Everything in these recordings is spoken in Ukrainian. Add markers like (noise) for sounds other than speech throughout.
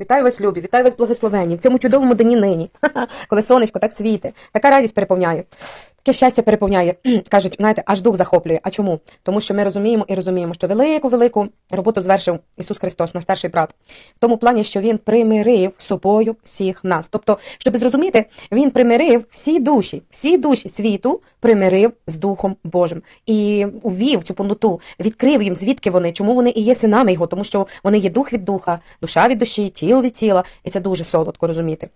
Вітаю вас, любі, вітаю вас, благословені, в цьому чудовому дні нині, (laughs) коли сонечко так світе, така радість переповняє, таке щастя переповняє. (clears throat) Кажуть, знаєте, аж дух захоплює. А чому? Тому що ми розуміємо і розуміємо, що велику велику роботу звершив Ісус Христос, наш старший брат, в тому плані, що Він примирив собою всіх нас. Тобто, щоб зрозуміти, Він примирив всі душі, всі душі світу примирив з Духом Божим і увів цю повноту, відкрив їм, звідки вони, чому вони і є синами Його, тому що вони є дух від духа, душа від душі, тіло від тіла, і це дуже солодко розуміти.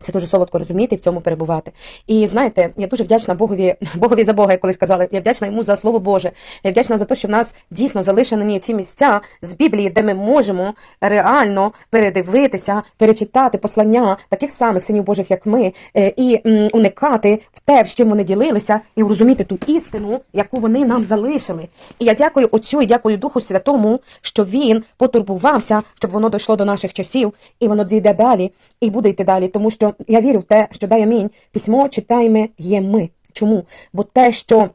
Це дуже солодко розуміти і в цьому перебувати. І знаєте, я дуже вдячна Богові, (laughs) Богові за Бога, як колись сказали. Я вдячна йому за слово Боже. Я вдячна за те, що в нас дійсно залишені ці місця з Біблії, де ми можемо реально передивитися, перечитати послання таких самих синів Божих, як ми, е, і уникати в те, з чим вони ділилися, і розуміти ту істину, яку вони нам залишили. І я дякую Отцю і дякую Духу Святому, що він потурбувався, щоб воно дійшло до наших часів, і воно дійде далі, і буде йти далі, тому що я вірю в те, що дай амінь. Письмо читаємо є ми. Чому? Бо те, що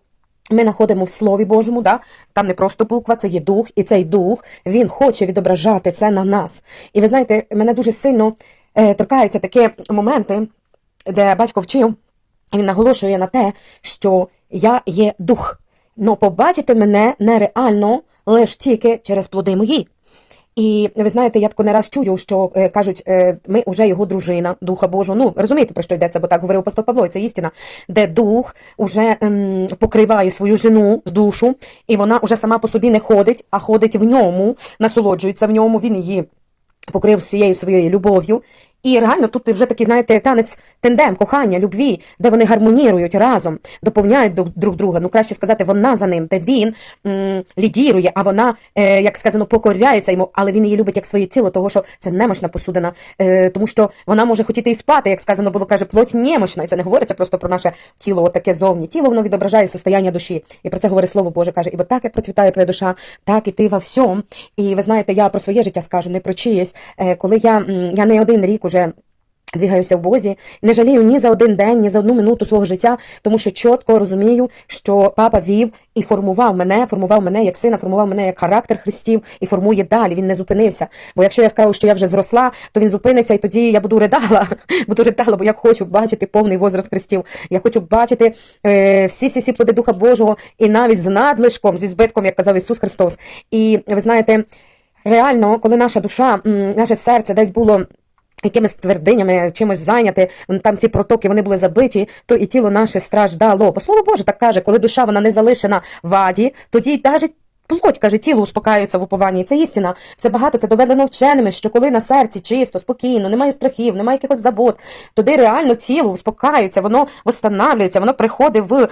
ми знаходимо в Слові Божому, да? там не просто буква, це є дух, і цей дух він хоче відображати це на нас. І ви знаєте, мене дуже сильно е, торкаються такі моменти, де батько вчив, і він наголошує на те, що я є дух. Но побачити мене нереально лише тільки через плоди мої. І ви знаєте, я тако не раз чую, що е, кажуть, е, ми вже його дружина, духа Божого. Ну розумієте, про що йдеться, бо так говорив апостол Павло, і це істина, де дух уже ем, покриває свою жену з душу, і вона вже сама по собі не ходить, а ходить в ньому, насолоджується в ньому. Він її покрив всією своєю любов'ю. І реально тут вже такий, знаєте, танець тендем, кохання, любві, де вони гармонірують разом, доповняють друг, друг друга. Ну, краще сказати, вона за ним, де він м, лідірує, а вона, е, як сказано, покоряється йому, але він її любить як своє тіло, того що це немощна посудина, е, тому що вона може хотіти і спати, як сказано було, каже, плоть немощна. І це не говориться просто про наше тіло, от таке зовні. Тіло воно відображає состояння душі. І про це говорить слово Боже, каже, і от так як процвітає твоя душа, так і ти во всьому. І ви знаєте, я про своє життя скажу, не про чиєсь. Е, коли я, я не один рік уже. Двигаюся в Бозі, не жалію ні за один день, ні за одну минуту свого життя, тому що чітко розумію, що папа вів і формував мене, формував мене як сина, формував мене як характер Христів і формує далі. Він не зупинився. Бо якщо я скажу, що я вже зросла, то він зупиниться, і тоді я буду ридала. (laughs) Буду ридала, бо я хочу бачити повний возраст Христів. Я хочу бачити всі, всі, всі плоди Духа Божого, і навіть з надлишком, зі збитком, як казав Ісус Христос. І ви знаєте, реально, коли наша душа, наше серце десь було. Якимись твердинями чимось зайняти, там ці протоки вони були забиті, то і тіло наше страждало. Бо слово Боже так каже, коли душа вона не залишена в аді, тоді навіть плоть, каже, тіло успокаюється в упованні. Це істина. Це багато, це доведено вченими, що коли на серці чисто, спокійно, немає страхів, немає якихось забот, тоді реально тіло успокаюється, воно восстанавлюється, воно приходить в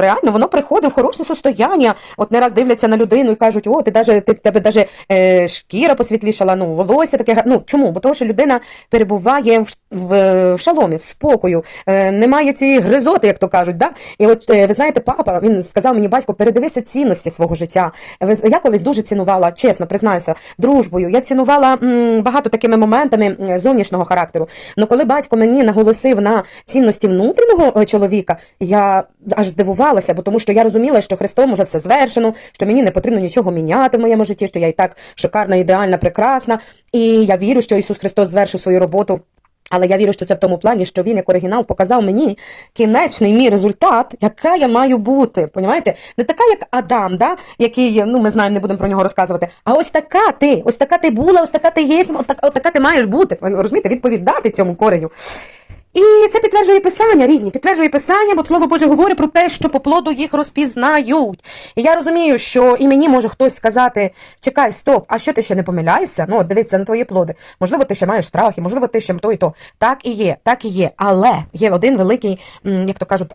реально, воно приходить в хороше состояння. От не раз дивляться на людину і кажуть, о, ти даже ти тебе даже е, шкіра посвітлішала, ну волосся таке. Ну чому? Бо того, що людина перебуває в, в, в шаломі, в спокою, е, немає цієї гризоти, як то кажуть. Да? І от е, ви знаєте, папа він сказав мені, батько, передивися цінності свого життя. Я колись дуже цінувала, чесно признаюся, дружбою. Я цінувала багато такими моментами зовнішнього характеру. Ну коли батько мені наголосив на цінності внутрішнього е, чоловіка, я аж здивувалася, бо тому що я розуміла, що Христом уже все звершено, що мені не потрібно нічого міняти в моєму житті, що я і так шикарна, ідеальна, прекрасна. І я вірю, що Ісус Христос звершив свою роботу. Але я вірю, що це в тому плані, що він як оригінал показав мені кінечний мій результат, яка я маю бути. Понімаєте? Не така, як Адам, да? який, ну ми знаємо, не будемо про нього розказувати. А ось така ти, ось така ти була, ось така ти є, от така ти маєш бути. Розумієте, відповідати цьому кореню. І це підтверджує писання, рідні, підтверджує писання, бо слово Боже говорить про те, що по плоду їх розпізнають. І я розумію, що і мені може хтось сказати: чекай, стоп, а що ти ще не помиляєшся? Ну, дивіться на твої плоди. Можливо, ти ще маєш страхи, можливо, ти ще то і то. Так і є, так і є. Але є один великий, як то кажуть,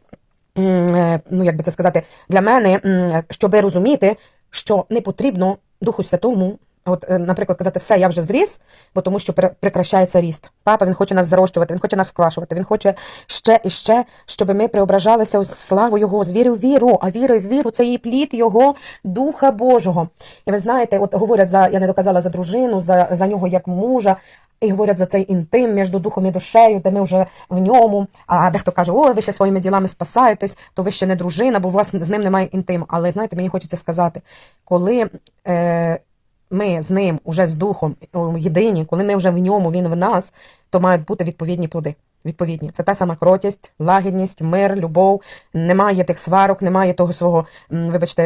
е, ну як би це сказати, для мене, м, щоб розуміти, що не потрібно Духу Святому. От, е, наприклад, казати, все, я вже зріс, бо тому що прекращається ріст. Папа він хоче нас зарощувати, він хоче нас сквашувати, він хоче ще і ще, щоб ми преображалися у славу Його, з віри в віру. А віра в віру це і плід Його Духа Божого. І ви знаєте, от говорять за я не доказала за дружину, за, за нього як мужа. І говорять за цей інтим між духом і душею, де ми вже в ньому. А дехто каже, о, ви ще своїми ділами спасаєтесь, то ви ще не дружина, бо у вас з ним немає інтиму. Але знаєте, мені хочеться сказати, коли е, ми з ним уже з духом єдині, коли ми вже в ньому, він в нас, то мають бути відповідні плоди. Відповідні, це та сама кротість, лагідність, мир, любов. Немає тих сварок, немає того свого, вибачте,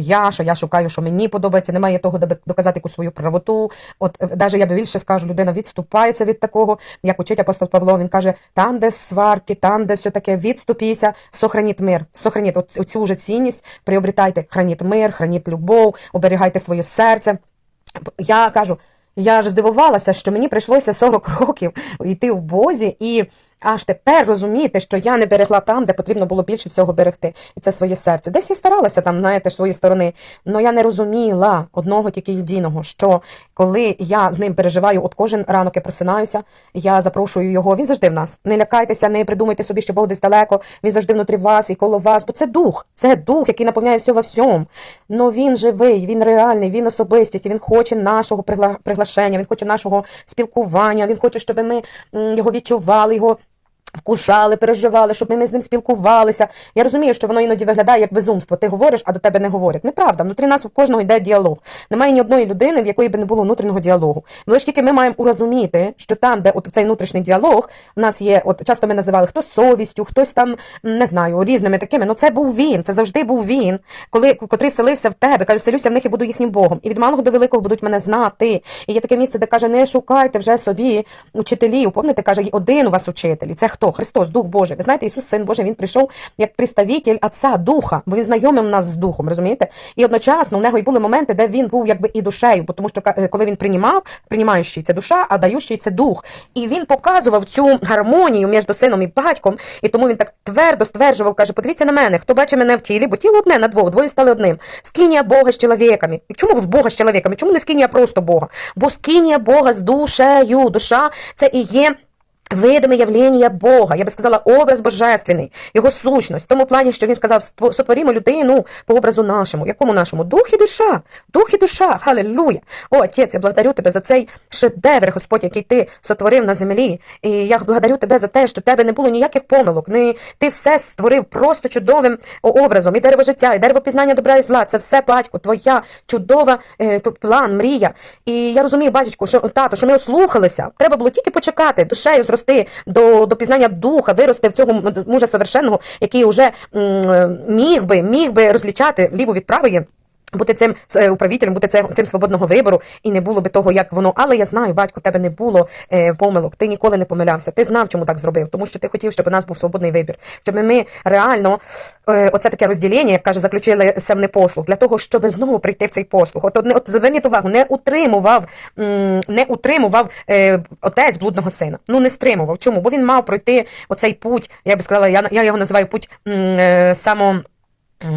я, що я шукаю, що мені подобається, немає того, де доказати якусь свою правоту. От навіть я би більше скажу, людина відступається від такого, як учить апостол Павло. Він каже: там, де сварки, там, де все таке, відступіться, сохраніть мир, сохраніть от цю вже цінність, приобретайте, храніть мир, храніть любов, оберігайте своє серце. Я кажу. Я ж здивувалася, що мені прийшлося 40 років йти в Бозі і аж тепер розуміти, що я не берегла там, де потрібно було більше всього берегти. І це своє серце. Десь я старалася там, знаєте, з своєї сторони, але я не розуміла одного тільки єдиного, що коли я з ним переживаю, от кожен ранок я просинаюся, я запрошую його. Він завжди в нас. Не лякайтеся, не придумайте собі, що Бог десь далеко. Він завжди внутрі вас і коло вас, бо це дух, це дух, який наповняє все во всьому. Но він живий, він реальний, він особистість, він хоче нашого пригла- приглашення, він хоче нашого спілкування, він хоче, щоб ми його відчували, його. Вкушали, переживали, щоб ми з ним спілкувалися. Я розумію, що воно іноді виглядає як безумство. Ти говориш, а до тебе не говорять. Неправда. Внутрі нас у кожного йде діалог. Немає ні одної людини, в якої би не було внутрішнього діалогу. Лише тільки ми маємо урозуміти, що там, де от цей внутрішній діалог, у нас є, от часто ми називали хтось совістю, хтось там не знаю, різними такими. Ну це був він, це завжди був він, коли котрий селився в тебе, каже, вселюся в них і буду їхнім Богом. І від малого до великого будуть мене знати. І є таке місце, де каже, не шукайте вже собі учителів. Помните, каже, один у вас учитель. І це хто? Христос, Дух Божий. Ви знаєте, Ісус, Син Божий, Він прийшов як представитель Отця Духа, бо Він знайомив нас з Духом, розумієте? І одночасно в нього і були моменти, де він був якби і душею, бо тому що коли він приймав, приймаючий це душа, а даючий це дух. І він показував цю гармонію між сином і батьком, і тому він так твердо стверджував, каже: подивіться на мене, хто бачить мене в тілі, бо тіло одне на двох, двоє стали одним. Скинія Бога з чоловіками. І чому Бога з чоловіками? Чому не скинія просто Бога? Бо скинія Бога з душею. Душа це і є. Видиме явлення Бога, я би сказала, образ божественний, його сущність, в тому плані, що він сказав, «Ство- сотворімо людину по образу нашому. Якому нашому? Дух і душа, дух і душа, халилуя. О, Отець, я благодарю тебе за цей шедевр, Господь, який ти сотворив на землі. І я благодарю тебе за те, що в тебе не було ніяких помилок. Не, ти все створив просто чудовим образом. І дерево життя, і дерево пізнання добра і зла. Це все, батько, твоя чудова е, план, мрія. І я розумію, батечку, що тато, що ми ослухалися. Треба було тільки почекати, душею зрости до, до пізнання духа, вирости в цього мужа совершенного, який уже міг би, міг би розлічати ліву від правої. Бути цим е, управителем, бути цим, цим свободного вибору, і не було би того, як воно. Але я знаю, батько, в тебе не було е, помилок, ти ніколи не помилявся. Ти знав, чому так зробив, тому що ти хотів, щоб у нас був свободний вибір, щоб ми реально е, оце таке розділення, як каже, заключилися в непослух, для того, щоб знову прийти в цей послух. От, от, от зверніть увагу, не утримував, м, не утримував е, отець блудного сина. Ну не стримував. Чому? Бо він мав пройти оцей путь, я би сказала, я, я його називаю путь м, е, само.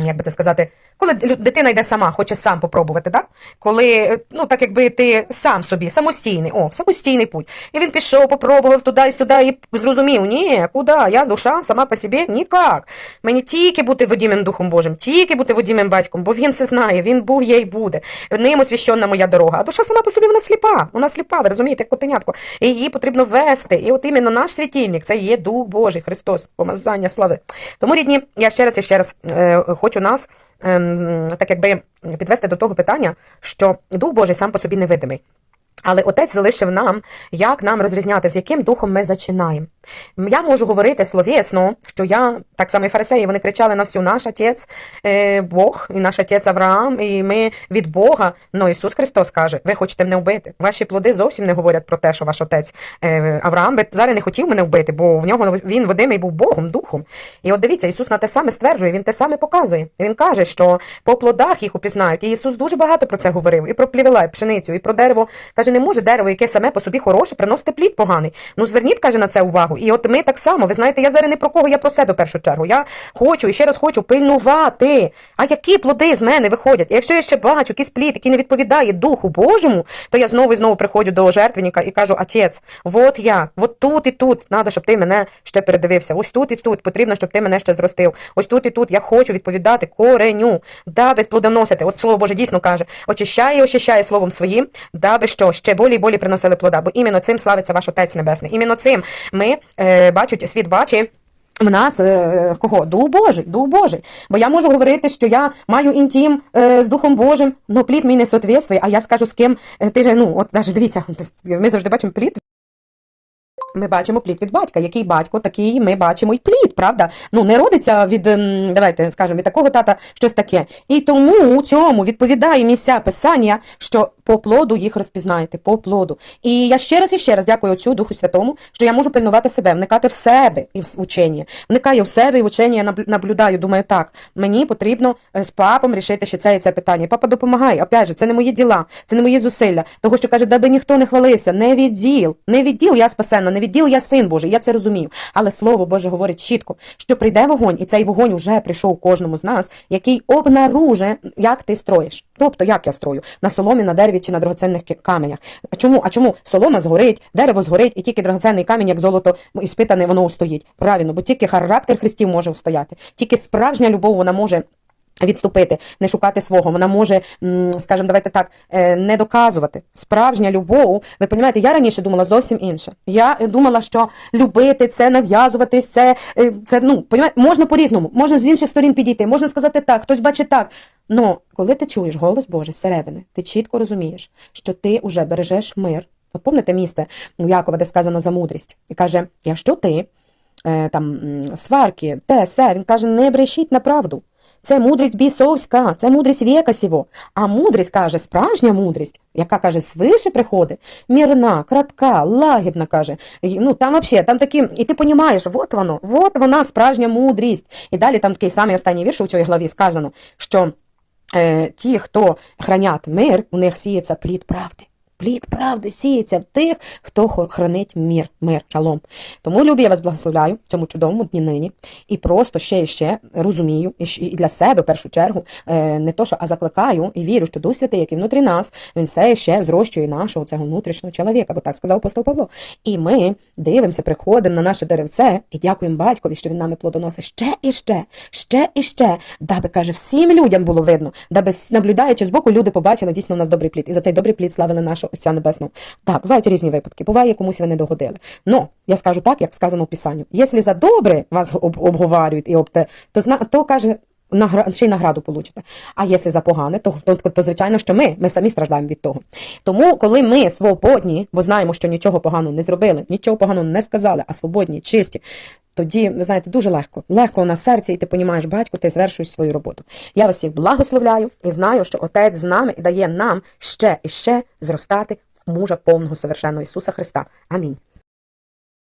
Як би це сказати, коли дитина йде сама, хоче сам попробувати, да? коли е, ну так якби ти сам собі, самостійний, о, самостійний путь. І він пішов, попробував туди і сюди, і зрозумів, ні, куди, я душа сама по собі, ніяк. Мені тільки бути водімим Духом Божим, тільки бути водімим батьком, бо він все знає, він був, є і буде. Ним освященна моя дорога. А душа сама по собі вона сліпа, вона сліпа, ви розумієте, як котенятко. І її потрібно вести. І от іменно наш світильник, це є Дух Божий, Христос, помазання слави. Тому, рідні, я ще раз і ще раз е, хочу нас так якби підвести до того питання, що Дух Божий сам по собі невидимий. Але отець залишив нам, як нам розрізняти, з яким духом ми зачинаємо. Я можу говорити словесно, що я, так само і фарисеї, вони кричали на всю наш отець е, Бог і наш отець Авраам, і ми від Бога. Ну Ісус Христос каже: ви хочете мене вбити. Ваші плоди зовсім не говорять про те, що ваш отець е, Авраам би зараз не хотів мене вбити, бо в нього він водимий був Богом, духом. І от дивіться, Ісус на те саме стверджує, він те саме показує. Він каже, що по плодах їх упізнають. І Ісус дуже багато про це говорив, і про плівела, і пшеницю, і про дерево. Каже, не може дерево, яке саме по собі хороше, приносити плід поганий. Ну зверніть, каже, на це увагу. І от ми так само, ви знаєте, я зараз не про кого, я про себе в першу чергу. Я хочу і ще раз хочу пильнувати. А які плоди з мене виходять? І якщо я ще бачу якийсь плід, який не відповідає Духу Божому, то я знову і знову приходжу до жертвенника і кажу: Отець, от я, от тут і тут треба, щоб ти мене ще передивився. Ось тут і тут потрібно, щоб ти мене ще зростив. Ось тут і тут я хочу відповідати кореню, даби плодоносити. От слово Боже дійсно каже: очищає очищає словом своїм, даби що ще болі і болі приносили плода. Бо іменно цим славиться ваш Отець Небесний. Іменно цим ми е, бачать, світ бачить. в нас е, кого? Дух Божий, Дух Божий. Бо я можу говорити, що я маю інтім е, з Духом Божим, але плід мій не соответствує, а я скажу з ким е, ти же, ну, от навіть дивіться, ми завжди бачимо плід. Ми бачимо плід від батька. Який батько, такий ми бачимо й плід, правда? Ну, не родиться від, ем, давайте скажемо, від такого тата щось таке. І тому у цьому відповідає місця писання, що по плоду їх розпізнаєте, по плоду. І я ще раз і ще раз дякую Отцю Духу Святому, що я можу пильнувати себе, вникати в себе і в учення. Вникаю в себе і в учення, я наблюдаю, думаю, так, мені потрібно е, з папом рішити ще це і це питання. І папа допомагає. Опять же, це не мої діла, це не мої зусилля. Того, що каже, даби ніхто не хвалився, не відділ, не відділ я спасена, не відділ я син Божий, я це розумію. Але Слово Боже говорить чітко, що прийде вогонь, і цей вогонь вже прийшов кожному з нас, який обнаружить, як ти строїш. Тобто, як я строю на соломі, на дереві чи на драгоценних каменях. А чому? А чому солома згорить, дерево згорить, і тільки драгоценний камінь, як золото іспитане, воно устоїть. Правильно, бо тільки характер Христів може устояти, тільки справжня любов вона може. Відступити, не шукати свого, вона може, скажімо, давайте так, е, не доказувати. Справжня любов, ви розумієте, я раніше думала зовсім інше. Я думала, що любити це, нав'язуватись, це, е, це ну, можна по-різному, можна з інших сторін підійти, можна сказати так, хтось бачить так. Но коли ти чуєш голос Божий зсередини, ти чітко розумієш, що ти вже бережеш мир. От пам'ятаєте місце у Якова, де сказано за мудрість, і каже: якщо ти е, там сварки, те, се, він каже, не брешіть на правду. Це мудрість бісовська, це мудрість віка сього. А мудрість каже, справжня мудрість, яка каже, свише приходить, мірна, кратка, лагідна, каже. Ну там взагалі, там такі, і ти розумієш, от воно, от вона справжня мудрість. І далі там такий самий останній вірш у цій главі сказано, що е, ті, хто хранять мир, у них сіється плід правди. Плід правди сіється в тих, хто хранить мир, мир, шалом. Тому, любі, я вас благословляю в цьому чудовому дні нині. І просто ще і ще розумію, і для себе в першу чергу, е, не то, що, а закликаю і вірю, що Дух Святий, який внутрі нас, він все ще зрощує нашого цього внутрішнього чоловіка, бо так сказав апостол Павло. І ми дивимося, приходимо на наше деревце і дякуємо батькові, що він нами плодоносить ще і ще, ще і ще, даби каже, всім людям було видно, даби наблюдаючи збоку, люди побачили дійсно у нас добрий плід. І за цей добрий плід славили нашого Отця Небесного. Так, бувають різні випадки, буває, комусь ви не догодили. Но я скажу так, як сказано в Писанню. Якщо за добре вас об, обговорюють і обте, то зна то каже. Ще й награду получите. А якщо за погане, то, то, то, звичайно, що ми, ми самі страждаємо від того. Тому, коли ми свободні, бо знаємо, що нічого поганого не зробили, нічого поганого не сказали, а свободні, чисті, тоді, ви знаєте, дуже легко. Легко на серці, і ти понімаєш, батько, ти звершуєш свою роботу. Я вас всіх благословляю і знаю, що Отець з нами і дає нам ще і ще зростати в мужа повного совершенного Ісуса Христа. Амінь.